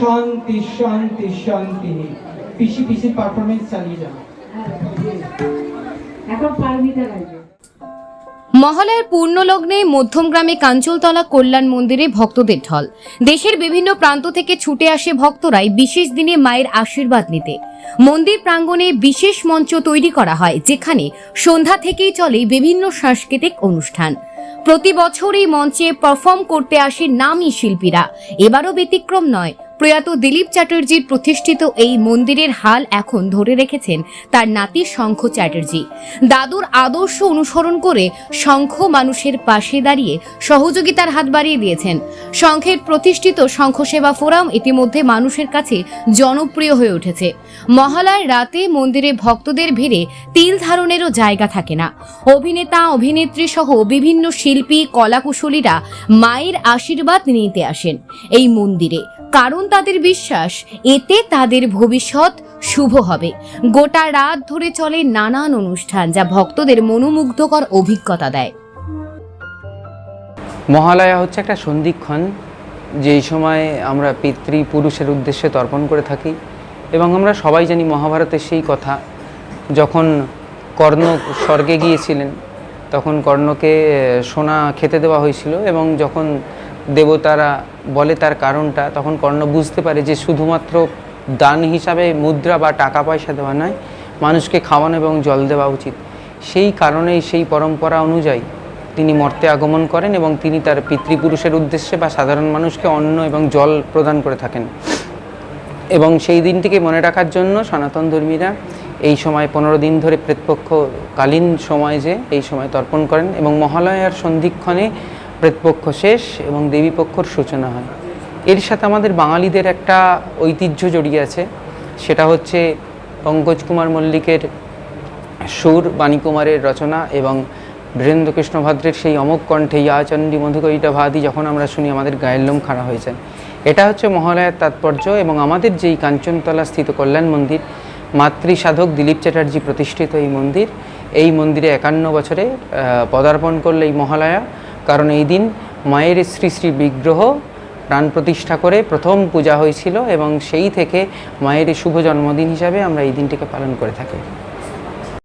শান্তি শান্তি শান্তি পিসি পিসির পারফরমেন্স চালিয়ে যাও। এখন পারমিতা গাইবে। মহালয়ার পূর্ণলগ্নে মধ্যমগ্রামে কাঞ্চলতলা কল্যাণ মন্দিরে ভক্তদের ঢল। দেশের বিভিন্ন প্রান্ত থেকে ছুটে আসে ভক্তরাই বিশেষ দিনে মায়ের আশীর্বাদ নিতে। মন্দির প্রাঙ্গণে বিশেষ মঞ্চ তৈরি করা হয় যেখানে সন্ধ্যা থেকেই চলে বিভিন্ন সাংস্কৃতিক অনুষ্ঠান। প্রতি বছর এই মঞ্চে পারফর্ম করতে আসে নামী শিল্পীরা। এবারও ব্যতিক্রম নয় প্রয়াত দিলীপ চ্যাটার্জির প্রতিষ্ঠিত এই মন্দিরের হাল এখন ধরে রেখেছেন তার নাতি শঙ্খ চ্যাটার্জি। দাদুর আদর্শ অনুসরণ করে শঙ্খ মানুষের পাশে দাঁড়িয়ে সহযোগিতার হাত বাড়িয়ে দিয়েছেন। শঙ্খের প্রতিষ্ঠিত শঙ্খ সেবা ফোরাম ইতিমধ্যে মানুষের কাছে জনপ্রিয় হয়ে উঠেছে। মহালয়ার রাতে মন্দিরে ভক্তদের ভিড়ে তিল ধারণেরও জায়গা থাকে না। অভিনেতা, অভিনেত্রী সহ বিভিন্ন শিল্পী, কলাকুশলীরা মায়ের আশীর্বাদ নিতে আসেন। এই মন্দিরে কারণ তাদের বিশ্বাস, এতে তাদের ভবিষ্যৎ শুভ হবে। গোটা রাত ধরে চলে নানান অনুষ্ঠান যা ভক্তদের মনোমুগ্ধকর অভিজ্ঞতা দেয়। মহালয়া হচ্ছে একটা সন্ধিক্ষণ, যেই সময় আমরা পিতৃপুরুষের উদ্দেশ্যে তর্পণ করে থাকি এবং আমরা সবাই জানি মহাভারতের সেই কথা। যখন কর্ণ স্বর্গে গিয়েছিলেন, তখন কর্ণকে সোনা খেতে দেওয়া হয়েছিল এবং যখন দেবতারা বলে তার কারণটা, তখন কর্ণ বুঝতে পারে যে শুধুমাত্র দান হিসাবে মুদ্রা বা টাকা পয়সা দেওয়া নয়, মানুষকে খাওয়ানো এবং জল দেওয়া উচিত। সেই কারণেই সেই পরম্পরা অনুযায়ী তিনি মর্তে আগমন করেন এবং তিনি তার পিতৃপুরুষের উদ্দেশ্যে বা সাধারণ মানুষকে অন্ন এবং জল প্রদান করে থাকেন। এবং সেই দিনটিকে মনে রাখার জন্য সনাতন ধর্মীরা এই সময় পনেরো দিন ধরে প্রেতপক্ষকালীন সময় যে, এই সময় তর্পণ করেন এবং মহালয়ার সন্ধিক্ষণে প্রেতপক্ষ শেষ এবং দেবীপক্ষর সূচনা হয়। এর সাথে আমাদের বাঙালিদের একটা ঐতিহ্য জড়িয়ে আছে। সেটা হচ্ছে পঙ্কজ কুমার মল্লিকের সুর বাণীকুমারের রচনা এবং বীরেন্দ্র কৃষ্ণ ভদ্রের সেই অমোক কণ্ঠে ইয়াচণ্ডী মধুকরিটা ভাদি যখন আমরা শুনি আমাদের গায়ের লোম খাড়া হয়ে যায়। এটা হচ্ছে মহালয়ার তাৎপর্য এবং আমাদের যেই কাঞ্চনতলা স্থিত কল্যাণ মন্দির, মাতৃ সাধক দিলীপ চ্যাটার্জি প্রতিষ্ঠিত এই মন্দির, এই মন্দিরে একান্ন বছরে পদার্পণ করলে এই মহালয়া। কারণ এই দিন মায়ের শ্রী শ্রী বিগ্রহ প্রাণ প্রতিষ্ঠা করে প্রথম পূজা হয়েছিল এবং সেই থেকে মায়ের শুভ জন্মদিন হিসাবে আমরা এই দিনটিকে পালন করে থাকি।